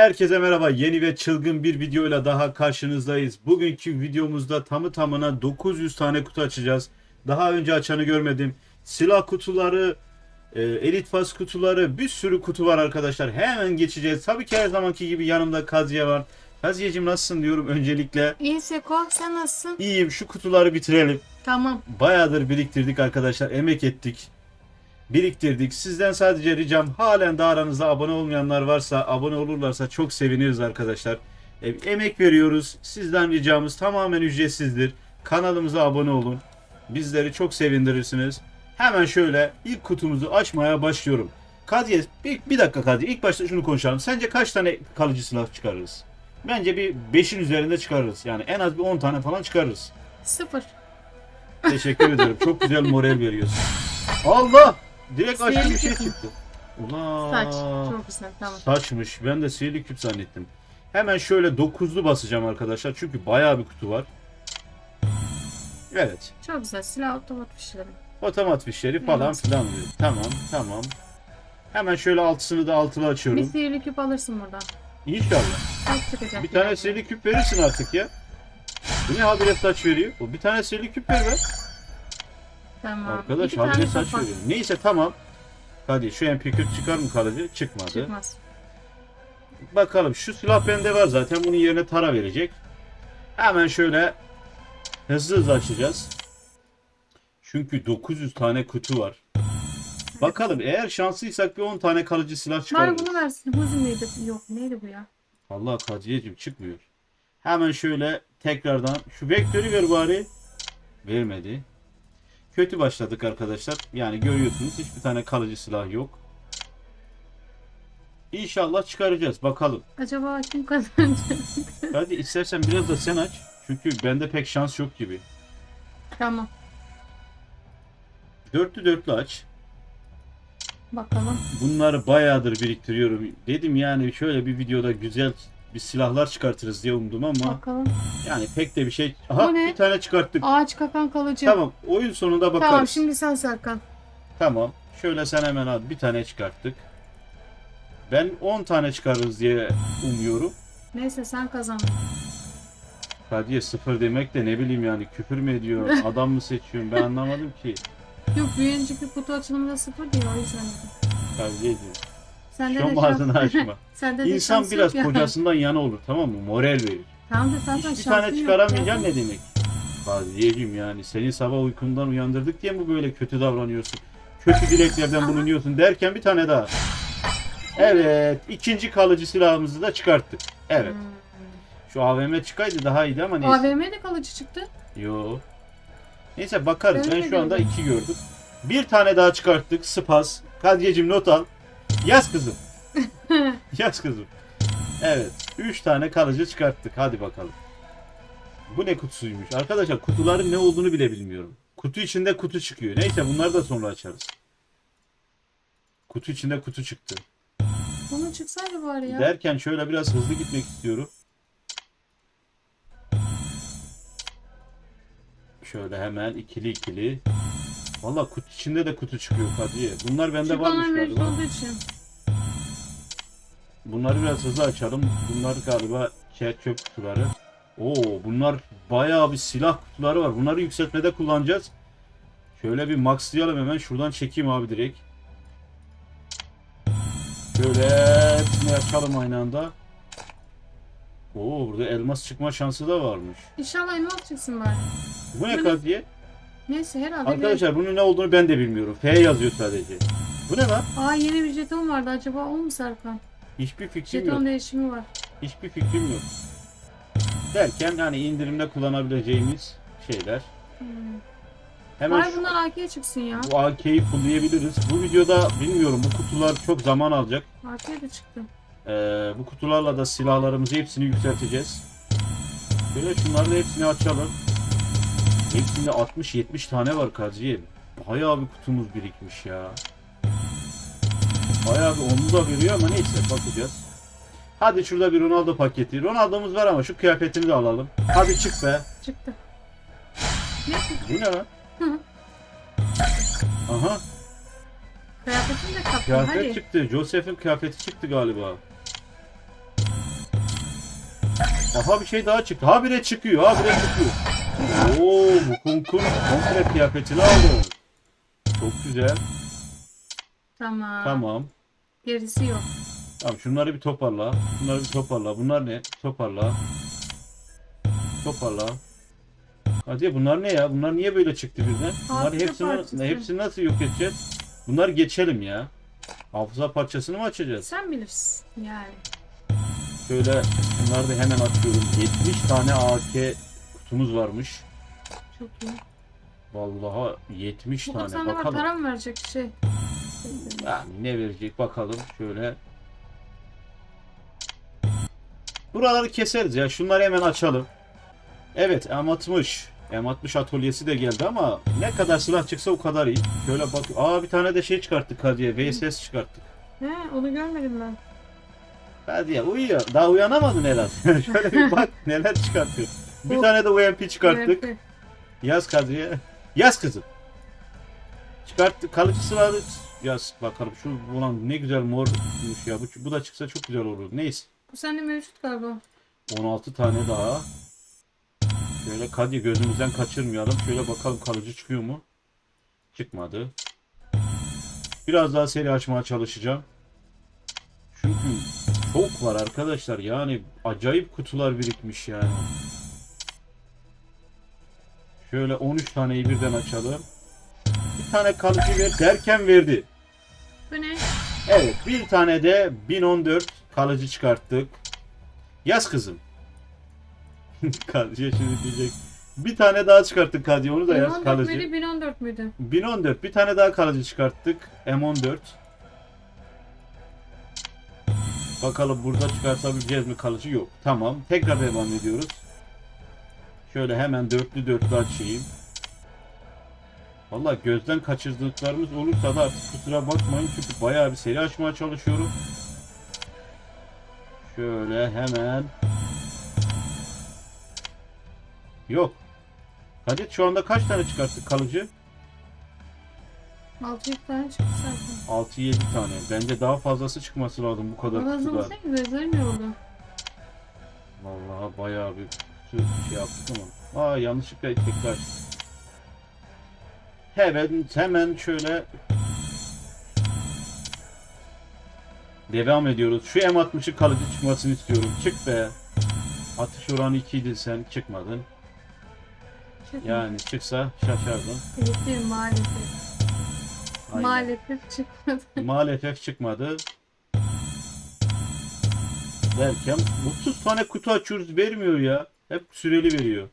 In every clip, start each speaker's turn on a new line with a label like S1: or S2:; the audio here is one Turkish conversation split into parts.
S1: Herkese merhaba. Yeni ve çılgın bir videoyla daha karşınızdayız. Bugünkü videomuzda tamı tamına 900 tane kutu açacağız. Daha önce açanı görmedim. Silah kutuları, e, elit fas kutuları, bir sürü kutu var arkadaşlar. Hemen geçeceğiz. Tabii ki her zamanki gibi yanımda Kaziye var. Kaziyeciğim nasılsın diyorum öncelikle.
S2: İyi Seko sen nasılsın?
S1: İyiyim şu kutuları bitirelim.
S2: Tamam.
S1: Bayağıdır biriktirdik arkadaşlar. Emek ettik. Biriktirdik. Sizden sadece ricam halen de aranızda abone olmayanlar varsa abone olurlarsa çok seviniriz arkadaşlar. E, emek veriyoruz. Sizden ricamız tamamen ücretsizdir. Kanalımıza abone olun. Bizleri çok sevindirirsiniz. Hemen şöyle ilk kutumuzu açmaya başlıyorum. Kadriye bir, bir dakika Kadriye ilk başta şunu konuşalım. Sence kaç tane kalıcı silah çıkarırız? Bence bir 5'in üzerinde çıkarırız. Yani en az bir 10 tane falan çıkarırız.
S2: Sıfır.
S1: Teşekkür ederim. Çok güzel moral veriyorsun. Allah! Direkt açtım bir şey
S2: küp
S1: çıktı. Ulan.
S2: Saç. Çok güzel tamam.
S1: Saçmış. Ben de sihirli küp zannettim. Hemen şöyle dokuzlu basacağım arkadaşlar. Çünkü bayağı bir kutu var. Evet.
S2: Çok güzel. Silah otomat fişleri.
S1: Otomat fişleri falan
S2: Evet.
S1: filan diyor. Tamam tamam. Hemen şöyle altısını da altılı
S2: Bir
S1: açıyorum.
S2: sihirli küp alırsın buradan.
S1: İnşallah.
S2: Saç çıkacak.
S1: Bir tane sihirli küp verirsin artık ya. Bu ne habire saç veriyor? Bir tane sihirli küp ver be.
S2: Tamam.
S1: Arkadaş
S2: İki tane
S1: habire saç
S2: kapak.
S1: veriyor. Neyse tamam. Hadi şu MP40 çıkar mı kalıcı? Çıkmadı.
S2: Çıkmaz.
S1: Bakalım şu silah bende var zaten. Bunun yerine tara verecek. Hemen şöyle hızlı hızlı açacağız. Çünkü 900 tane kutu var. Bakalım eğer şanslıysak bir 10 tane kalıcı silah
S2: Bari
S1: çıkarırız.
S2: bunu versin. Hızlı neydi? Yok neydi bu ya?
S1: Allah Kadriyeciğim çıkmıyor. Hemen şöyle tekrardan şu vektörü ver bari. Vermedi. Kötü başladık arkadaşlar. Yani görüyorsunuz hiçbir tane kalıcı silah yok. İnşallah çıkaracağız. Bakalım.
S2: Acaba kim kazanacak?
S1: Hadi istersen biraz da sen aç. Çünkü bende pek şans yok gibi.
S2: tamam.
S1: Dörtlü dörtlü aç.
S2: Bakalım.
S1: Bunları bayağıdır biriktiriyorum. Dedim yani şöyle bir videoda güzel bir silahlar çıkartırız diye umdum ama
S2: Bakalım.
S1: yani pek de bir şey. Aha
S2: Bu ne?
S1: bir tane çıkarttık.
S2: Ağaç kakan kalıcı.
S1: Tamam oyun sonunda bakarız.
S2: Tamam şimdi sen Serkan.
S1: Tamam. Şöyle sen hemen al. Bir tane çıkarttık. Ben 10 tane çıkarırız diye umuyorum.
S2: Neyse sen kazan.
S1: Hadiye sıfır demek de ne bileyim yani küfür mü ediyor, adam mı seçiyorum ben anlamadım ki.
S2: Yok bir önceki kutu açılımında sıfır değil o yüzden. dedim.
S1: Hadiye
S2: Sende
S1: Şu
S2: de
S1: ağzını açma.
S2: Sende de
S1: İnsan
S2: şans
S1: biraz
S2: yok ya.
S1: kocasından yana olur tamam mı? Moral verir.
S2: Tamam da zaten
S1: Hiçbir
S2: şansın
S1: tane
S2: yok
S1: çıkaramayacaksın
S2: ya.
S1: ne demek? Hadiyeciğim yani seni sabah uykundan uyandırdık diye mi böyle kötü davranıyorsun? Kötü dileklerden bulunuyorsun derken bir tane daha. Evet ikinci kalıcı silahımızı da çıkarttık. Evet.
S2: Hmm.
S1: Şu AVM çıkaydı daha iyiydi ama neyse.
S2: AVM'de kalıcı çıktı.
S1: Yo. Neyse bakarız.
S2: Ben
S1: Ben şu anda iki gördüm. Bir tane daha çıkarttık. Spas. Kadriyeciğim not al. Yaz kızım. Yaz kızım. Evet. Üç tane kalıcı çıkarttık. Hadi bakalım. Bu ne kutusuymuş? Arkadaşlar kutuların ne olduğunu bile bilmiyorum. Kutu içinde kutu çıkıyor. Neyse bunları da sonra açarız. Kutu içinde kutu çıktı.
S2: Bunun çıksaydı bari ya.
S1: Derken şöyle biraz hızlı gitmek istiyorum. Şöyle hemen ikili ikili. Valla kutu içinde de kutu çıkıyor Kadriye. Bunlar bende
S2: Şu
S1: varmış galiba.
S2: olduğu için.
S1: Bunları biraz hızlı açalım. Bunlar galiba çöp kutuları. Oo bunlar bayağı bir silah kutuları var. Bunları yükseltmede kullanacağız. Şöyle bir maxlayalım hemen. Şuradan çekeyim abi direkt. Şöyle hepsini açalım aynı anda. Oo burada elmas çıkma şansı da varmış.
S2: İnşallah elmas çıksın bari.
S1: Bu ne
S2: Bu ne? Neyse herhalde
S1: Arkadaşlar bunun ne olduğunu ben de bilmiyorum. F yazıyor sadece. Bu ne lan?
S2: Aa yeni bir jeton vardı acaba o mu Serkan?
S1: Hiçbir fikrim yok.
S2: Jeton değişimi var.
S1: Hiçbir fikrim yok. Derken hani indirimde kullanabileceğimiz şeyler.
S2: Hmm.
S1: Hemen
S2: Bari
S1: şu,
S2: bunlar AK'ye çıksın ya.
S1: bu AK'yi fullleyebiliriz. Bu videoda bilmiyorum bu kutular çok zaman alacak.
S2: AK'ye de çıktı.
S1: Ee, bu kutularla da silahlarımızı hepsini yükselteceğiz. Böyle şunların hepsini açalım. Hepsinde 60-70 tane var Kadriye. Bayağı bir kutumuz birikmiş ya. Bayağı bir onu da veriyor ama neyse bakacağız. Hadi şurada bir Ronaldo paketi. Ronaldo'muz var ama şu kıyafetini de alalım. Hadi çık be.
S2: Çıktı.
S1: Bu ne lan?
S2: Hı.
S1: Aha
S2: Kıyafetini de kaptın
S1: kıyafet
S2: hadi.
S1: çıktı. Joseph'in kıyafeti çıktı galiba. Aha bir şey daha çıktı. Habire çıkıyor. Habire çıkıyor. Oo bu kunkun komple kıyafetini aldı. Çok güzel.
S2: Tamam.
S1: Tamam.
S2: Gerisi yok.
S1: Tamam şunları bir toparla. Bunları bir toparla. Bunlar ne? Toparla. Toparla. Hadi bunlar ne ya? Bunlar niye böyle çıktı birden? Bunlar hepsini,
S2: parçası.
S1: hepsini nasıl yok edeceğiz? Bunlar geçelim ya. Hafıza parçasını mı açacağız?
S2: Sen bilirsin yani.
S1: Şöyle şunları da hemen açıyorum. 70 tane AK kutumuz varmış.
S2: Çok iyi.
S1: Vallahi 70
S2: Bu
S1: tane. Bakalım.
S2: para mı verecek şey?
S1: Yani ne verecek bakalım. Şöyle. Buraları keseriz ya. Şunları hemen açalım. Evet M60. M60 atölyesi de geldi ama ne kadar silah çıksa o kadar iyi. Şöyle bak. Aa bir tane de şey çıkarttık hadiye. VSS çıkarttık.
S2: He onu görmedim ben.
S1: Hadiye uyuyor. Daha uyanamadın herhalde. Şöyle bir bak neler çıkartıyor. Bir
S2: Bu-
S1: tane de UMP çıkarttık. Yaz Kadriye. Yaz kızım. Çıkarttık. Kalıcı silahı yaz bakalım. Şu ulan ne güzel mormuş ya. Bu, bu da çıksa çok güzel olur. Neyse.
S2: Bu sende mevcut galiba.
S1: 16 tane daha. Şöyle Kadriye gözümüzden kaçırmayalım. Şöyle bakalım kalıcı çıkıyor mu? Çıkmadı. Biraz daha seri açmaya çalışacağım. Çünkü çok var arkadaşlar. Yani acayip kutular birikmiş yani. Şöyle 13 taneyi birden açalım. Bir tane kalıcı ver derken verdi.
S2: Bu ne?
S1: Evet bir tane de 1014 kalıcı çıkarttık. Yaz kızım. Kadriye şimdi diyecek. Bir tane daha çıkarttık Kadriye onu da yaz
S2: 1014
S1: kalıcı.
S2: müydü 1014 müydü?
S1: 1014 bir tane daha kalıcı çıkarttık. M14. Bakalım burada çıkartabileceğiz mi kalıcı? Yok. Tamam. Tekrar devam ediyoruz. Şöyle hemen dörtlü dörtlü açayım. Valla gözden kaçırdıklarımız olursa da artık kusura bakmayın çünkü bayağı bir seri açmaya çalışıyorum. Şöyle hemen. Yok. Kadir şu anda kaç tane çıkarttık kalıcı?
S2: 600 tane çıktı zaten.
S1: 6-7 tane. Bence daha fazlası çıkması lazım bu kadar
S2: Ama
S1: kutuda.
S2: hızlı gözlerim yoruldu.
S1: Vallahi bayağı bir kutu şey yaptık ama. Aa yanlışlıkla tekrar. Hemen hemen şöyle devam ediyoruz. Şu M60'ın kalıcı çıkmasını istiyorum. Çık be. Atış oranı 2 idi sen çıkmadın.
S2: Çıkmadı.
S1: Yani çıksa şaşardın.
S2: Bitti maalesef.
S1: Aynen.
S2: Maalesef çıkmadı.
S1: Maalesef çıkmadı. Derken 30 tane kutu açıyoruz vermiyor ya. Hep süreli veriyor.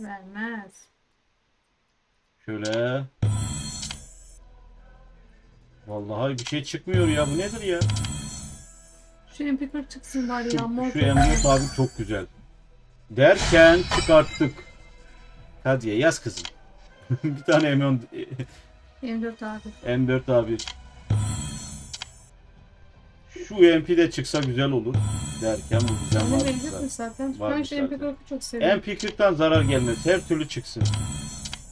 S2: Vermez.
S1: Şöyle. Vallahi bir şey çıkmıyor ya. Bu nedir ya?
S2: Şu MP40 çıksın bari ya. Mor
S1: Şu, şu emniyet abi çok güzel. Derken çıkarttık. Hadi ya yaz kızım. bir tane M10
S2: M4 abi.
S1: M4 abi. Şu UMP de çıksa güzel olur. Derken bu güzel
S2: Onu zaten. Ben
S1: Varmış
S2: şu
S1: zaten.
S2: MP40'ı çok seviyorum.
S1: MP40'tan zarar gelmez. Her türlü çıksın.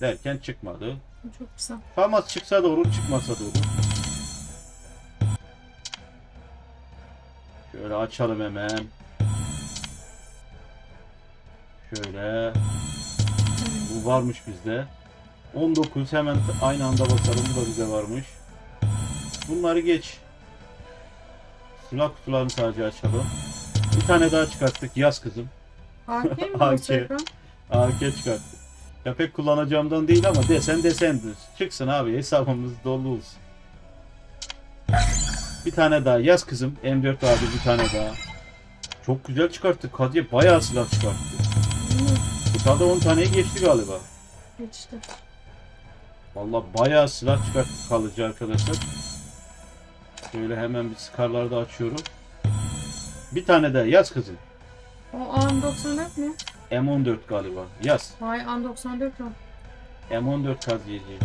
S1: Derken çıkmadı.
S2: Çok güzel.
S1: Famas çıksa da olur, çıkmasa da olur. Şöyle açalım hemen. Şöyle. Bu varmış bizde. 19 hemen aynı anda bakalım. Bu da bize varmış. Bunları geç. Silah kutularını sadece açalım. Bir tane daha çıkarttık. Yaz kızım.
S2: AK mi
S1: AK.
S2: bu ekran?
S1: AK çıkarttık. Ya pek kullanacağımdan değil ama desen desendir. Çıksın abi hesabımız dolu olsun. Bir tane daha yaz kızım. M4 abi bir tane daha. Çok güzel çıkarttık. Kadriye bayağı silah çıkarttı.
S2: Hmm,
S1: Totalde 10 taneyi geçti galiba.
S2: Geçti.
S1: Vallahi bayağı silah çıkarttık kalıcı arkadaşlar. Şöyle hemen bir skarları da açıyorum. Bir tane daha yaz kızım.
S2: O AM94 mu?
S1: M14 galiba. Yaz.
S2: Vay AM94 o.
S1: M14 kadriyeci.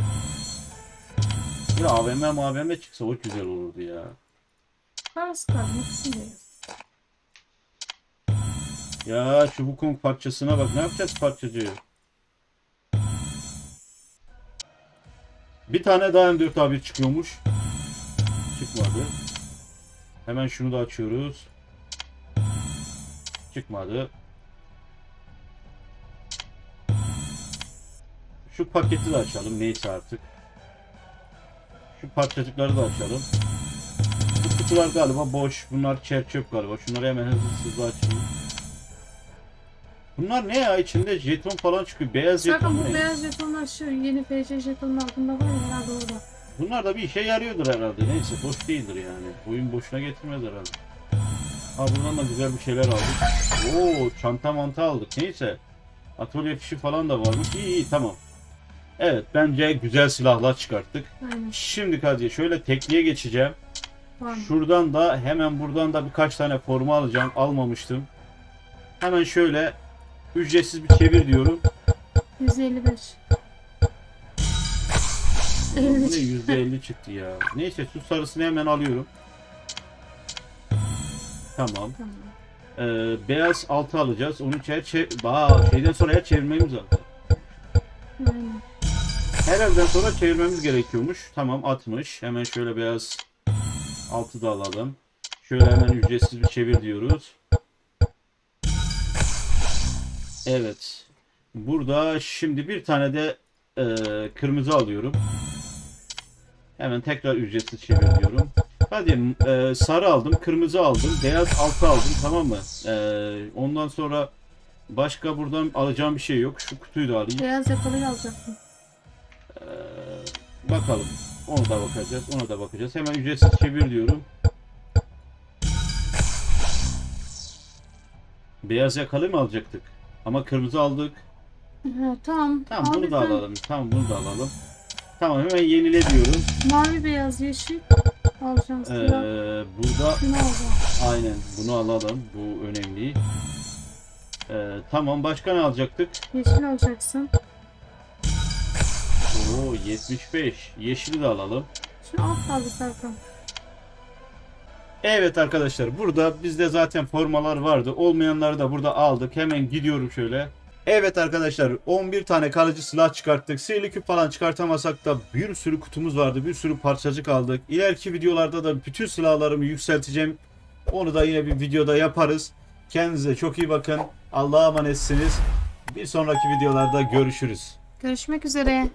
S1: Bir AVM AVM çıksa o güzel olurdu ya.
S2: Parası kaldı. İkisini de yaz.
S1: Ya şu parçasına bak. Ne yapacağız parçacığı? Bir tane daha M4 abi çıkıyormuş. Çıkmadı. Hemen şunu da açıyoruz. Çıkmadı. Şu paketi de açalım. Neyse artık. Şu parçacıkları da açalım. Bu kutular galiba boş. Bunlar çer çöp galiba. Şunları hemen hızlı hızlı açayım. Bunlar ne ya? İçinde jeton falan çıkıyor. Beyaz jeton
S2: Sakın
S1: mu
S2: bu beyaz jetonlar şu yeni FC jetonun altında var ya herhalde orada.
S1: Bunlar da bir işe yarıyordur herhalde. Neyse boş değildir yani. Oyun boşuna getirmez herhalde. Ha buradan da güzel bir şeyler aldık. Oo çanta manta aldık. Neyse. Atölye fişi falan da varmış. İyi iyi tamam. Evet bence güzel silahlar çıkarttık.
S2: Aynen.
S1: Şimdi Kaziye şöyle tekliğe geçeceğim.
S2: Mı?
S1: Şuradan da hemen buradan da birkaç tane forma alacağım. Almamıştım. Hemen şöyle ücretsiz bir çevir diyorum.
S2: 155.
S1: Bu ne
S2: 50.
S1: %50 çıktı ya. Neyse su sarısını hemen alıyorum. Tamam.
S2: Tamam.
S1: Ee, beyaz altı alacağız. Onu çev çev Aa, şeyden sonra her çevirmemiz lazım.
S2: Aynen.
S1: Her elden sonra çevirmemiz gerekiyormuş. Tamam 60. Hemen şöyle beyaz altı da alalım. Şöyle hemen ücretsiz bir çevir diyoruz. Evet. Burada şimdi bir tane de e, kırmızı alıyorum. Hemen tekrar ücretsiz çevir diyorum. Hadi e, sarı aldım, kırmızı aldım, beyaz altı aldım tamam mı? E, ondan sonra başka buradan alacağım bir şey yok. Şu kutuyu da alayım.
S2: Beyaz yakalıyı alacaktım.
S1: Ee, bakalım. Onu da bakacağız. Ona da bakacağız. Hemen ücretsiz çevir diyorum. Beyaz yakalı mı alacaktık? Ama kırmızı aldık.
S2: Ha, tamam.
S1: Tamam bunu
S2: Abi
S1: da
S2: ben
S1: alalım. Tamam bunu da alalım. Tamam hemen yenile diyorum.
S2: Mavi beyaz yeşil alacağım.
S1: Ee, burada
S2: Şunu alacağım.
S1: aynen bunu alalım. Bu önemli. Ee, tamam başka ne alacaktık?
S2: Yeşil alacaksın.
S1: Oo 75. Yeşili de alalım.
S2: Şunu alt kaldı Serkan.
S1: Evet arkadaşlar burada bizde zaten formalar vardı. Olmayanları da burada aldık. Hemen gidiyorum şöyle. Evet arkadaşlar 11 tane kalıcı silah çıkarttık. Sihirli küp falan çıkartamasak da bir sürü kutumuz vardı. Bir sürü parçacık aldık. İleriki videolarda da bütün silahlarımı yükselteceğim. Onu da yine bir videoda yaparız. Kendinize çok iyi bakın. Allah'a emanetsiniz. Bir sonraki videolarda görüşürüz.
S2: Görüşmek üzere.